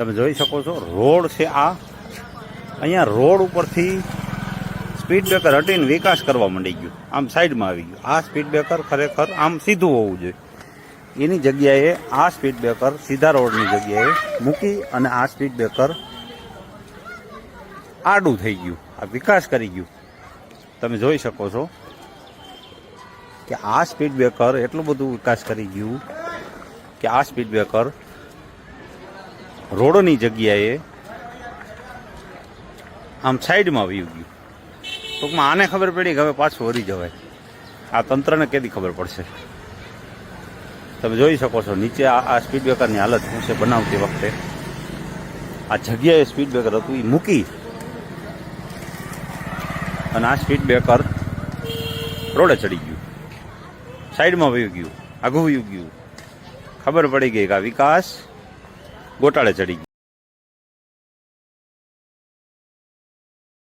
તમે જોઈ શકો છો, રોડ છે આ. અહીંયા રોડ ઉપરથી સ્પીડ બ્રેકર હટીને વિકાસ કરવા માંડી ગયું. આમ સાઈડમાં આવી ગયું. આ સ્પીડ બ્રેકર ખરેખર આમ સીધું હોવું જોઈએ. એની જગ્યાએ આ સ્પીડ બ્રેકર સીધા રોડની જગ્યાએ મૂકી અને આ સ્પીડ બ્રેકર આડું થઈ ગયું. આ વિકાસ કરી ગયું. તમે જોઈ શકો છો કે આ સ્પીડ બ્રેકર એટલું બધું વિકાસ કરી ગયું કે આ સ્પીડ બ્રેકર રોડની જગ્યાએ આમ સાઈડમાં વયું ગયું. ટૂંકમાં આને ખબર પડી કે હવે પાછું વરી જવાય. આ તંત્રને કેદી ખબર પડશે? તમે જોઈ શકો છો, નીચે આ સ્પીડ બ્રેકરની હાલત શું છે બનાવતી વખતે. આ જગ્યાએ સ્પીડ બ્રેકર હતું એ મૂકી. અને આ સ્પીડ બ્રેકર રોડે ચડી ગયું. સાઈડમાં વયું ગયું આઘું વયું ગયું. ખબર પડી ગઈ કે આ વિકાસ ગોટાળે ચડી